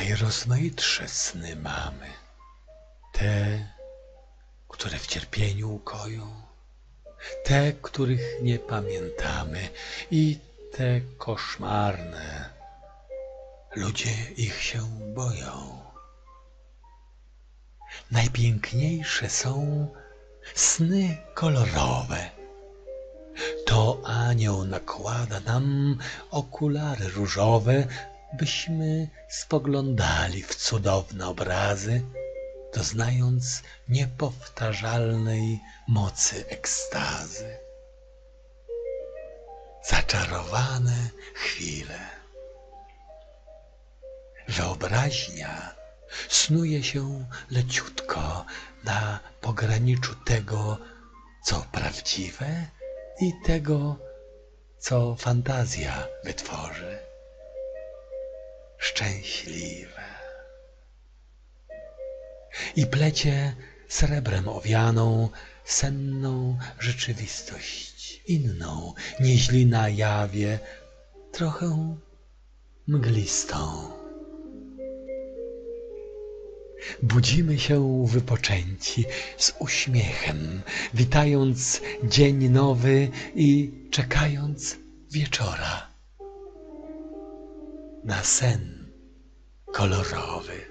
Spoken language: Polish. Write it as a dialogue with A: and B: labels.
A: Najrozmaitsze sny mamy, te, które w cierpieniu ukoją, te, których nie pamiętamy i te koszmarne. Ludzie ich się boją. Najpiękniejsze są sny kolorowe. To anioł nakłada nam okulary różowe, byśmy spoglądali w cudowne obrazy, doznając niepowtarzalnej mocy ekstazy. Zaczarowane chwile. Wyobraźnia snuje się leciutko na pograniczu tego, co prawdziwe i tego, co fantazja wytworzy. Szczęśliwe. I plecie srebrem owianą senną rzeczywistość, inną, nieźli na jawie, trochę mglistą. Budzimy się wypoczęci, z uśmiechem, witając dzień nowy i czekając wieczora na sen 卡拉瓦韦。